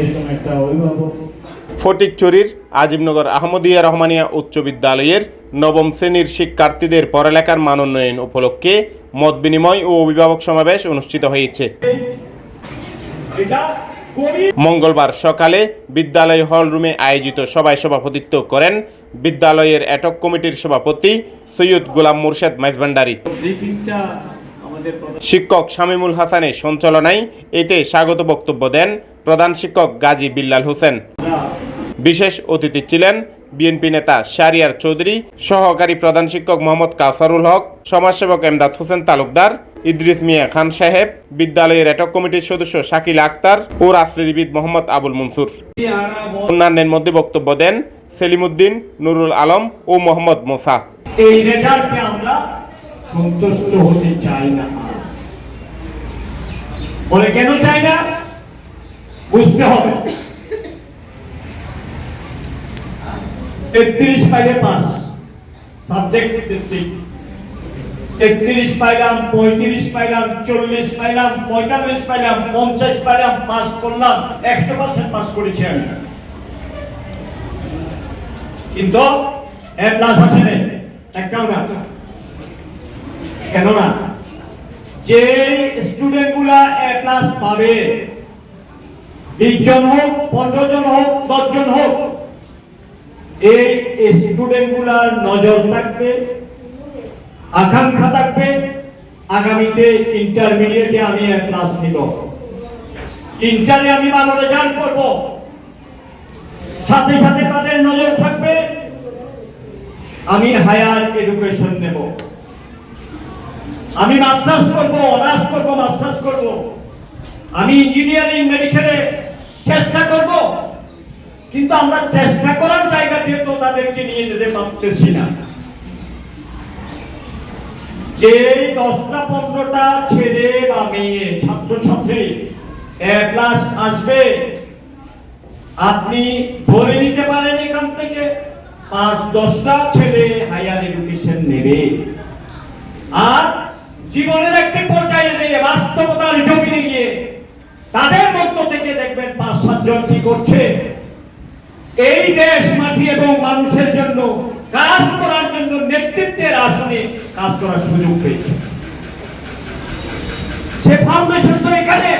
এরকম একটা অভিভাবক। ফটিকচুরির আজিমনগর আহমদিয়া রহমানিয়া উচ্চ বিদ্যালয়ের নবম শ্রেণির শিক্ষার্থীদের পড়ালেখার মান উন্নয়ন উপলক্ষে মত বিনিময় ও অভিভাবক সমাবেশ অনুষ্ঠিত হয়েছে। মঙ্গলবার সকালে বিদ্যালয় হল রুমে আয়োজিত সভায় সভাপতিত্ব করেন বিদ্যালয়ের এটক কমিটির সভাপতি সৈয়দ গোলাম মুর্শেদ মাইজভান্ডারি। শিক্ষক শামীমুল হাসানের সঞ্চালনায় এতে স্বাগত বক্তব্য দেন প্রধান শিক্ষক গাজী বিল্লাল হোসেন। বিশেষ অতিথি ছিলেন বিএনপি নেতা শারিয়ার চৌধুরী, সহকারী প্রধান শিক্ষক মোহাম্মদ কাসারুল হক, সমাজসেবক এমদাদ হোসেন তালুকদার, ইদ্রিস মিয়া খান সাহেব, বিদ্যালয়ের এটক কমিটির সদস্য শাকিল আক্তার ও রাজনীতিবিদ মোহাম্মদ আবুল মনসুর। অন্যান্যের মধ্যে বক্তব্য দেন সেলিমুদ্দিন, নুরুল আলম ও মোহাম্মদ মোসা। এই আমরা সন্তুষ্ট হতে চাই না। বলে কেন চাই না? বুঝতে হবে। তেত্রিশ পাইলে পাস সাবজেক্ট তেত্রিশ। পাইলাম, পঁয়ত্রিশ পাইলাম, চল্লিশ পাইলাম, পঁয়তাল্লিশ পাইলাম, পঞ্চাশ পাইলাম, পাস করলাম, একশো পার্সেন্ট পাস করেছি আমি। কিন্তু এ প্লাস আছে নেই একটাও না। কেন না? যে স্টুডেন্টগুলা এ ক্লাস পাবে বিশ জন হোক পনেরো জন হোক দশ জন হোক, এই স্টুডেন্টগুলার নজর থাকবে, আকাঙ্ক্ষা থাকবে, আগামীতে ইন্টারমিডিয়েটে আমি ক্লাস নিব। ইন্টারে আমি ভালো রেজাল্ট করব। সাথে সাথে তাদের নজর থাকবে, আমি হায়ার এডুকেশন নেব। আমি মাস্টার্স করব অনার্স করব মাস্টার্স করব। আমি ইঞ্জিনিয়ারিং মেডিকেলে চেষ্টা করব, কিন্তু আমরা চেষ্টা করার জায়গা দিয়ে তো তাদেরকে নিয়ে যেতে পারতেছি না। যে দশটা পনেরোটা ছেলে বা মেয়ে ছাত্রছাত্রী ক্লাস আসবে, আপনি ধরে নিতে পারেন এখান থেকে, পাঁচ দশটা ছেলে হায়ার এডুকেশন নেবে। আর জীবনের একটি পর্যায়ে বাস্তবতার জমিনে গিয়ে তাদের মধ্য থেকে দেখবেন পাঁচ সাতজন কি করছে। এই দেশ, মাটি এবং মানুষের জন্য, কাজ করার জন্য নেতৃত্বের আসনে কাজ করার সুযোগ পেয়েছে। সে ফাউন্ডেশন তো এখানে।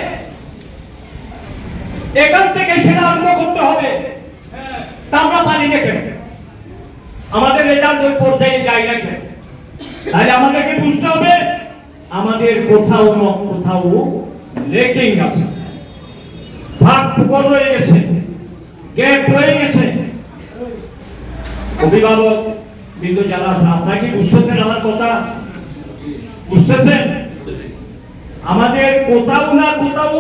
এখান থেকে সেটা আরম্ভ করতে হবে। আমরা পারি না কেন? আমাদের রেজাল্ট ওই পর্যায়ে যাই না কেন? তাহলে আমাদেরকে বুঝতে হবে, আমাদের কোথাও না কোথাও লেকিং আছে। ভাগ রয়ে গেছে গ্যাপ রয়ে গেছে। অভিভাবক বিন্দু যারা আছে, আপনারা কি বুঝতেছেন আমার কথা? বুঝতেছেন? আমাদের কোথাও না কোথাও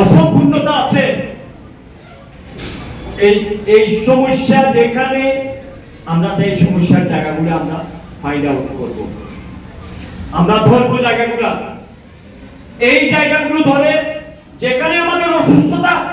অসম্পূর্ণতা আছে। এই এই সমস্যা যেখানে, আমরা চাই সমস্যার জায়গাগুলো আমরা ফাইন্ড আউট করব। আমরা ধরবো জায়গাগুলো। এই জায়গাগুলো ধরে আমাদের অসুস্থতা